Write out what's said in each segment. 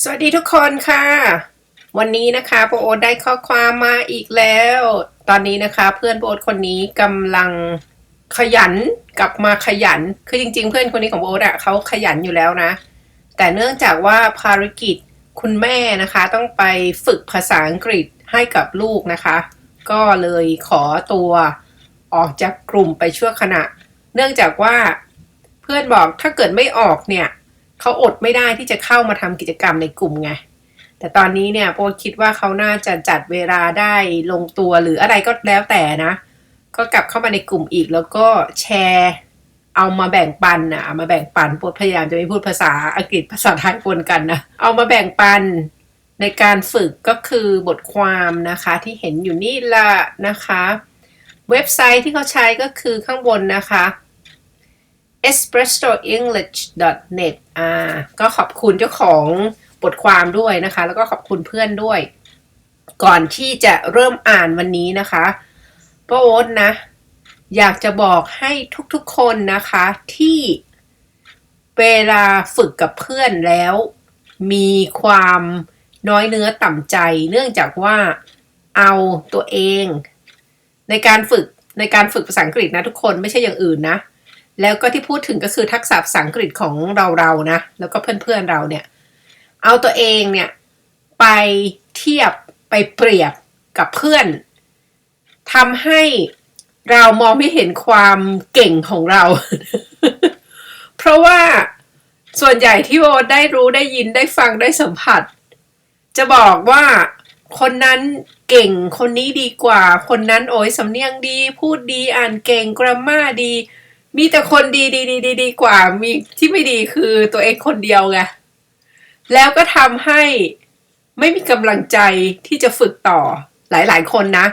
สวัสดีทุกคนค่ะ วันนี้นะคะโปโอตได้ข้อความมาอีกแล้ว ตอนนี้นะคะ เพื่อนโปโอตคนนี้กำลังขยันกลับมาขยัน คือจริง ๆ เพื่อนคนนี้ของโปโอตอะเขาขยันอยู่แล้วนะ แต่เนื่องจากว่าภารกิจคุณแม่นะคะ ต้องไปฝึกภาษาอังกฤษให้กับลูกนะคะ ก็เลยขอตัวออกจากกลุ่มไปชั่วขณะ เนื่องจากว่าเพื่อนบอกถ้าเกิดไม่ออกเนี่ย เขาอดไม่ได้ที่จะเข้ามาทำกิจกรรมในกลุ่มไงแต่ตอนนี้เนี่ยโปคิดว่าเขาน่าจะจัดเวลาได้ลงตัวหรืออะไรก็แล้วแต่นะ ก็กลับเข้ามาในกลุ่มอีกแล้วก็แชร์เอามาแบ่งปันนะเอามาแบ่งปันโปรดพยายามจะไม่พูดภาษาอังกฤษภาษาไทยปนกันนะ เอามาแบ่งปันในการฝึกก็คือบทความนะคะที่เห็นอยู่นี่ละนะคะ เว็บไซต์ที่เขาใช้ก็คือข้างบนนะคะ espressoenglish.net อ่าก็ขอบคุณเจ้าของบทความด้วยนะคะ แล้วก็ขอบคุณเพื่อนด้วย ก่อนที่จะเริ่มอ่านวันนี้นะคะป้าโอ๊ตนะ อยากจะบอกให้ทุกๆคนนะคะที่เวลาฝึกกับเพื่อนแล้ว มีความน้อยเนื้อต่ำใจ เนื่องจากว่าเอาตัวเอง ในการฝึกในการฝึกภาษาอังกฤษนะทุกคนไม่ใช่อย่างอื่นนะ แล้วก็ที่พูดถึงก็คือทักษะภาษาอังกฤษของเราเรานะ แล้วก็เพื่อนๆเราเนี่ย เอาตัวเองเนี่ย ไปเทียบไปเปรียบกับเพื่อนทำให้เรามองไม่เห็นความเก่งของเรา เพราะว่าส่วนใหญ่ที่โอได้รู้ได้ยินได้ฟังได้สัมผัส จะบอกว่าคนนั้นเก่งคนนี้ดีกว่า คนนั้นโอ้ยสำเนียงดี พูดดีอ่านเก่งกราม่าดี มีแต่คนดีดีดีดีดีกว่า มีที่ไม่ดีคือตัวเองคนเดียวไงแล้วก็ทำให้ไม่มีกำลังใจที่จะฝึกต่อหลาย ๆ คนนะ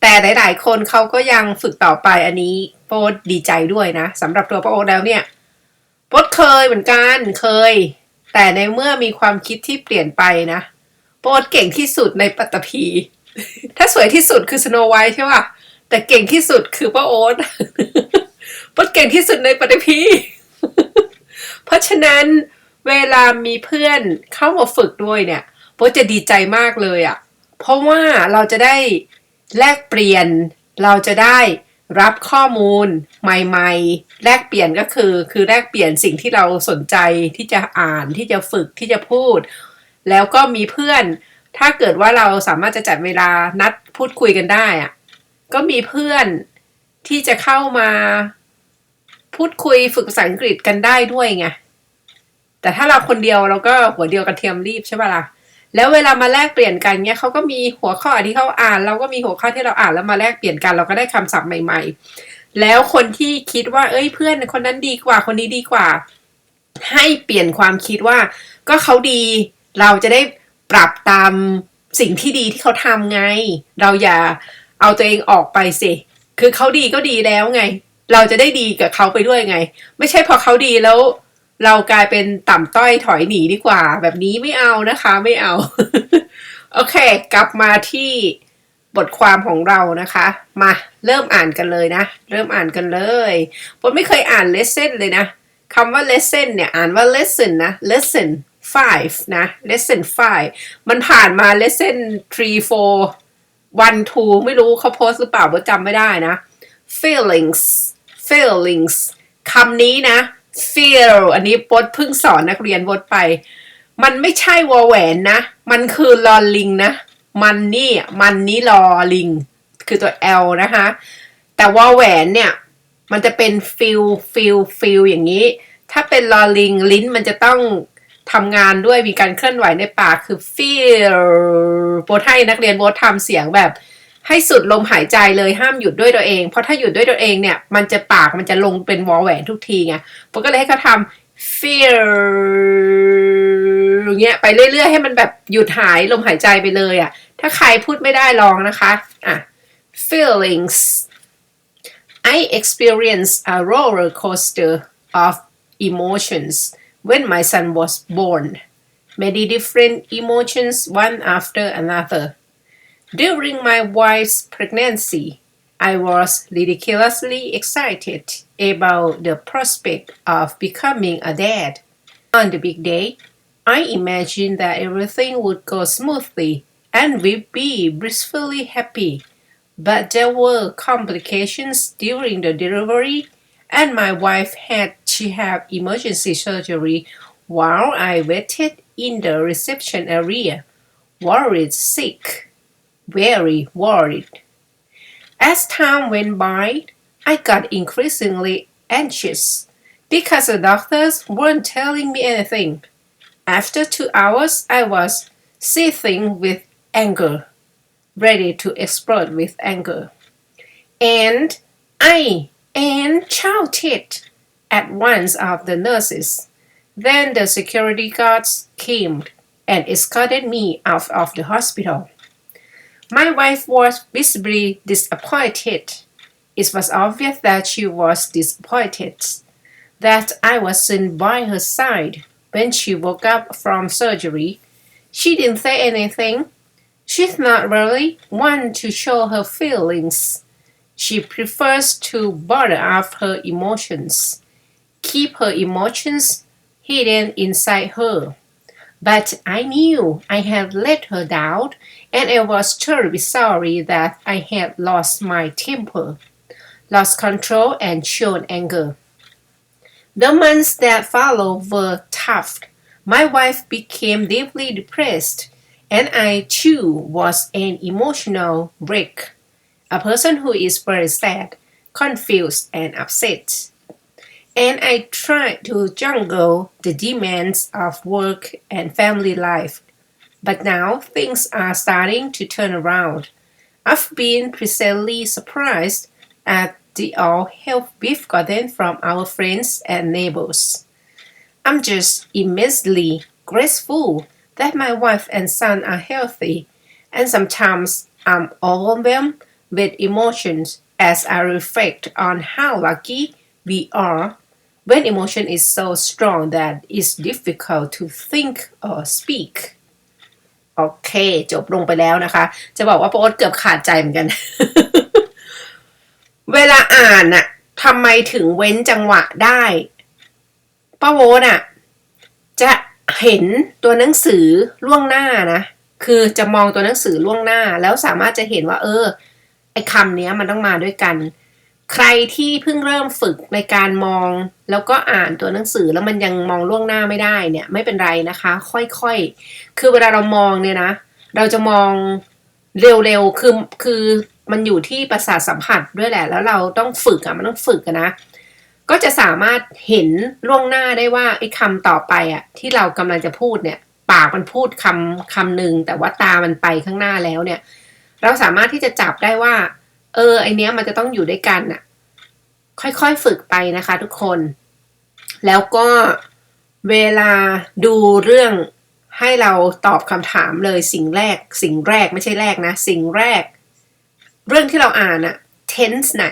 แต่หลาย ๆ คนเขาก็ยังฝึกต่อไปอันนี้โป๊ดดีใจด้วยนะสำหรับตัวโป๊ดแล้วเนี่ยโป๊ดเคยเหมือนกันเคย แต่ในเมื่อมีความคิดที่เปลี่ยนไปนะโป๊ดเก่งที่สุดในปัตตภีถ้าสวยที่สุดคือสโนไวท์ใช่ป่ะแต่เก่งที่สุดคือป้าโอ๊ต โป๊ดเก่งที่สุดในปัตตภีเพราะฉะนั้นเวลามีเพื่อนเข้ามาฝึกด้วยเนี่ยโป๊ดจะดีใจมากเลยอะ่ะ เพราะว่าเราจะได้แลกเปลี่ยน เราจะได้รับข้อมูลใหม่ๆ แลกเปลี่ยนก็คือ คือแลกเปลี่ยนสิ่งที่เราสนใจที่จะอ่านที่จะฝึกที่จะพูด แล้วก็มีเพื่อน ถ้าเกิดว่าเราสามารถจะจัดเวลานัดพูดคุยกันได้อะก็มีเพื่อนที่จะเข้ามา พูดคุยฝึกภาษาอังกฤษกันได้ด้วยไง แต่ถ้าเราคนเดียวเราก็หัวเดียวกันเทียมรีบใช่ปะล่ะ แล้วเวลามาแลกเปลี่ยนกันเนี่ยเขาก็มีหัวข้อที่เขาอ่าน เราก็มีหัวข้อที่เราอ่านแล้วมาแลกเปลี่ยนกันเราก็ได้คำศัพท์ใหม่ ๆ แล้วคนที่คิดว่า เอ้ยเพื่อนคนนั้นดีกว่าคนนี้ดีกว่า ให้เปลี่ยนความคิดว่า ก็เขาดีเราจะได้ปรับตามสิ่งที่ดีที่เขาทำไง เราอย่าเอาตัวเองออกไปสิ คือเขาดีก็ดีแล้วไง เราจะได้ดีกับเขาไปด้วยไง ไม่ใช่พอเขาดีแล้ว เรากลายเป็นต่ำต้อยถอยหนีดีกว่า แบบนี้ไม่เอานะคะไม่เอา โอเค กลับมาที่บทความของเรานะคะ มาเริ่มอ่านกันเลยนะ เริ่มอ่านกันเลยผมไม่เคยอ่าน lesson เลยนะคำว่า lesson เนี่ยอ่านว่า lesson นะ lesson five นะ lesson five มันผ่านมา lesson three four one two ไม่รู้เขาโพสหรือเปล่าผมจำไม่ได้นะ feelings feelings คำนี้นะ feel อันนี้บดเพิ่งสอนนักเรียนบดไป มันไม่ใช่วอแหวนนะ มันคือลอลิงนะ มันนี่มันนี้ลอลิง คือตัว L นะคะ แต่วอแหวนเนี่ย มันจะเป็น feel feel feel อย่างนี้ ถ้าเป็นลอลิงลิ้นมันจะต้องทำงานด้วยมีการเคลื่อนไหวในปากคือ feel โบทให้นักเรียนโบททำเสียงแบบ ให้สุดลมหายใจเลยห้ามหยุดด้วยตัวเอง เพราะถ้าหยุดด้วยตัวเองเนี่ย มันจะปากมันจะลงเป็นวอแหวนทุกทีไงผมก็เลยให้เขาทำ feel อย่างเงี้ยไปเรื่อยๆให้มันแบบหยุดหายลมหายใจไปเลยอะ่ะ ถ้าใครพูดไม่ได้ลองนะคะอะ feelings I experienced a roller coaster of emotions when my son was born many different emotions one after another During my wife's pregnancy, I was ridiculously excited about the prospect of becoming a dad. On the big day, I imagined that everything would go smoothly and we'd be blissfully happy. But there were complications during the delivery, and my wife had to have emergency surgery while I waited in the reception area, worried sick, very worried. As time went by, I got increasingly anxious because the doctors weren't telling me anything. After two hours, I was seething with anger, ready to explode with anger. And I and shouted at one of the nurses. Then the security guards came and escorted me out of the hospital. My wife was visibly disappointed. It was obvious that she was disappointed that I wasn't by her side when she woke up from surgery. She didn't say anything. She's not really one to show her feelings. She prefers to bottle up her emotions, keep her emotions hidden inside her. But I knew I had let her down, and I was terribly sorry that I had lost my temper, lost control, and shown anger. The months that followed were tough. My wife became deeply depressed, and I too was an emotional wreck, a person who is very sad, confused, and upset. And I tried to juggle the demands of work and family life. But now things are starting to turn around. I've been pleasantly surprised at the all help we've gotten from our friends and neighbors. I'm just immensely grateful that my wife and son are healthy, and sometimes I'm overwhelmed with emotions as I reflect on how lucky we are when emotion is so strong that it's difficult to think or speak โอเค จบลงไปแล้วนะคะ จะบอกว่าโป๊ตเกือบขาดใจเหมือนกัน เวลาอ่านน่ะทำไมถึงเว้นจังหวะได้ป้าโวน่ะจะเห็นตัวหนังสือล่วงหน้านะ คือจะมองตัวหนังสือล่วงหน้า แล้วสามารถจะเห็นว่า เออ ไอคำเนี้ยมันต้องมาด้วยกัน ใครที่เพิ่งเริ่มฝึกในการมอง แล้วก็อ่านตัวหนังสือแล้วมันยังมองล่วงหน้าไม่ได้เนี่ย ไม่เป็นไรนะคะ ค่อยๆ คือเวลาเรามองเนี่ยนะ เราจะมองเร็วๆ คือคือมันอยู่ที่ประสาทสัมผัสด้วยแหละ แล้วเราต้องฝึกอะมันต้องฝึกนะ ก็จะสามารถเห็นล่วงหน้าได้ว่าไอ้คำต่อไปอะที่เรากำลังจะพูดเนี่ย ปากมันพูดคำคำหนึ่งแต่ว่าตามันไปข้างหน้าแล้วเนี่ย เราสามารถที่จะจับได้ว่า เออไอเนี้ยมันจะต้องอยู่ด้วยกันอะค่อยๆฝึกไปนะคะทุกคน แล้วก็เวลาดูเรื่องให้เราตอบคำถามเลยสิ่งแรก สิ่งแรกไม่ใช่แรกนะ สิ่งแรก เรื่องที่เราอ่านอะ tense ไหน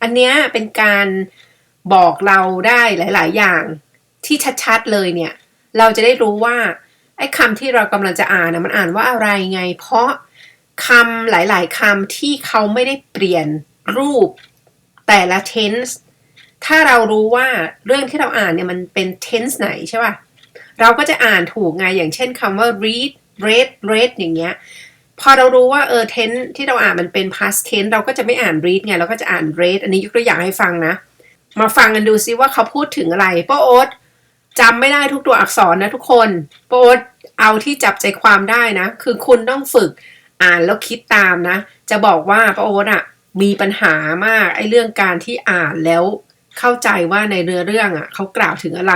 อันเนี้ยเป็นการบอกเราได้หลาย ๆ อย่างที่ชัด ๆ เลยเนี่ย เราจะได้รู้ว่าไอ้คำที่เรากำลังจะอ่านนะมันอ่านว่าอะไรไง เพราะ คำหลาย ๆคำที่เขาไม่ได้เปลี่ยนรูปแต่ละ tense ถ้าเรารู้ว่าเรื่องที่เราอ่านเนี่ยมันเป็น tense ไหนใช่ป่ะ เราก็จะอ่านถูกไงอย่างเช่นคำว่า read read read อย่างเงี้ย พอเรารู้ว่าเออ tense ที่เราอ่านมันเป็น past tense เราก็จะไม่อ่าน read ไงเราก็จะอ่าน read อันนี้ยกตัวอย่างให้ฟังนะ มาฟังกันดูซิว่าเขาพูดถึงอะไรป้าโอ๊ตจำไม่ได้ทุกตัวอักษรนะทุกคนป้าโอ๊ตเอาที่จับใจความได้นะ คือคุณต้องฝึก อ่านแล้วคิดตามนะ จะบอกว่าป้าโอ๊ตอะมีปัญหามากไอ้เรื่องการที่อ่านแล้วเข้าใจว่าในเรือเรื่องอะเขากล่าวถึงอะไร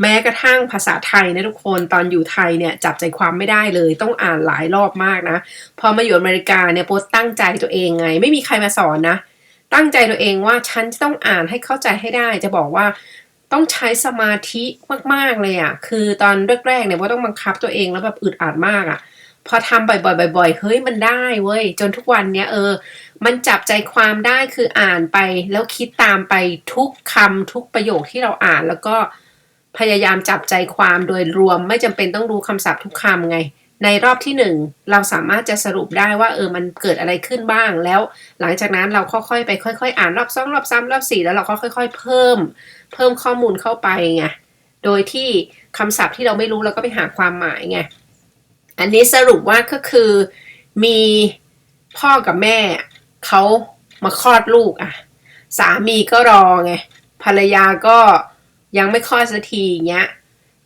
แม้กระทั่งภาษาไทยนะทุกคนตอนอยู่ไทยเนี่ยจับใจความไม่ได้เลย ต้องอ่านหลายรอบมากนะ พอมาอยู่อเมริกาเนี่ยโป๊ตั้งใจตัวเองไง ไม่มีใครมาสอนนะ ตั้งใจตัวเองว่าฉันจะต้องอ่านให้เข้าใจให้ได้ จะบอกว่าต้องใช้สมาธิมากๆเลยอะ่ะ คือตอนแรกๆเนี่ยว่าต้องบังคับตัวเองแล้วแบบอึดอัดมากอะ่ะ พอทำบ่อยๆบ่อยๆเฮ้ยมันได้เว้ยจนทุกวันเนี้ยเออ มันจับใจความได้คืออ่านไป แล้วคิดตามไปทุกคำทุกประโยคที่เราอ่านแล้วก็พยายามจับใจความโดยรวมไม่จำเป็นต้องรู้คำศัพท์ทุกคำไง ในรอบที่หนึ่งเราสามารถจะสรุปได้ว่าเออมันเกิดอะไรขึ้นบ้าง แล้วหลังจากนั้นเราค่อยๆไปค่อยๆ อ่านรอบสองรอบสามรอบสี่แล้วเราก็ค่อย ๆ เพิ่ม เพิ่มข้อมูลเข้าไปไงโดยที่คำศัพท์ที่เราไม่รู้เราก็ไปหาความหมายไง อันนี้สรุปว่าก็คือมีพ่อกับแม่เขามาคลอดลูกอะ สามีก็รอไงภรรยาก็ยังไม่คลอดสักทีเงี้ย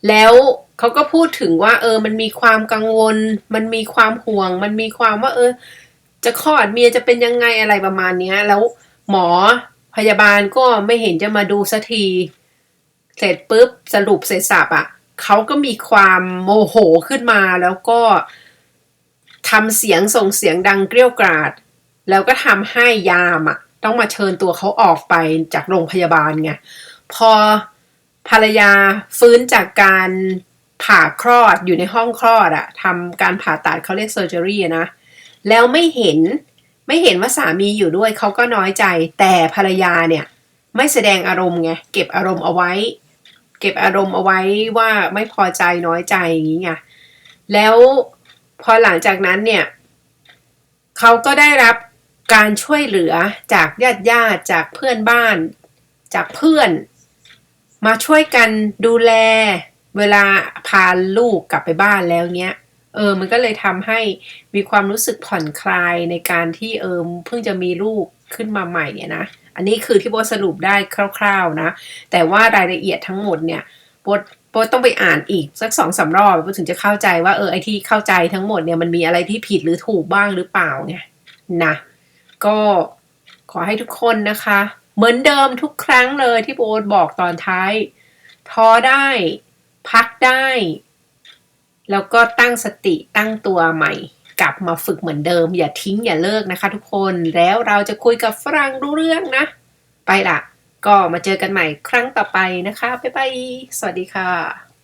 แล้วเขาก็พูดถึงว่า เออ มันมีความกังวล มันมีความห่วง มันมีความว่า เออ จะคลอดเมียจะเป็นยังไงอะไรประมาณเนี้ย แล้วหมอพยาบาลก็ไม่เห็นจะมาดูสักที เสร็จปุ๊บสรุปเสร็จสับอะ เขาก็มีความโมโหขึ้นมาแล้วก็ทำเสียงส่งเสียงดังเกรี้ยกราด แล้วก็ทำให้ยามอะต้องมาเชิญตัวเขาออกไปจากโรงพยาบาลไงพอภรรยาฟื้นจากการผ่าคลอดอยู่ในห้องคลอดอะทำการผ่าตัดเขาเรียกเซอร์เจอรี่นะแล้วไม่เห็นไม่เห็นว่าสามีอยู่ด้วยเขาก็น้อยใจ แต่ภรรยาเนี่ยไม่แสดงอารมณ์ไงเก็บอารมณ์เอาไว้ เก็บอารมณ์เอาไว้ว่าไม่พอใจน้อยใจอย่างนี้ไงแล้วพอหลังจากนั้นเนี่ยเขาก็ได้รับการช่วยเหลือจากญาติญาติจากเพื่อนบ้าน จากเพื่อน มาช่วยกันดูแล เวลาพาลูกกลับไปบ้านแล้วเนี้ยเออมันก็เลยทำให้มีความรู้สึกผ่อนคลายในการที่เออเพิ่งจะมีลูกขึ้นมาใหม่เนี่ยนะ อันนี้คือที่โบทสรุปได้คร่าวๆนะ แต่ว่ารายละเอียดทั้งหมดเนี่ยโบโบต้องไปอ่านอีกสักสองสามรอบโบถึงจะเข้าใจว่าเออไอที่เข้าใจทั้งหมดเนี่ยมันมีอะไรที่ผิดหรือถูกบ้างหรือเปล่าไงนะก็ขอให้ทุกคนนะคะ เหมือนเดิมทุกครั้งเลยที่โบบอกตอนท้ายท้อได้พักได้ แล้วก็ตั้งสติตั้งตัวใหม่ กลับมาฝึกเหมือนเดิม อย่าทิ้งอย่าเลิกนะคะทุกคนแล้วเราจะคุยกับฝรั่งรู้เรื่องนะ ไปละก็มาเจอกันใหม่ครั้งต่อไปนะคะบ๊ายบายสวัสดีค่ะ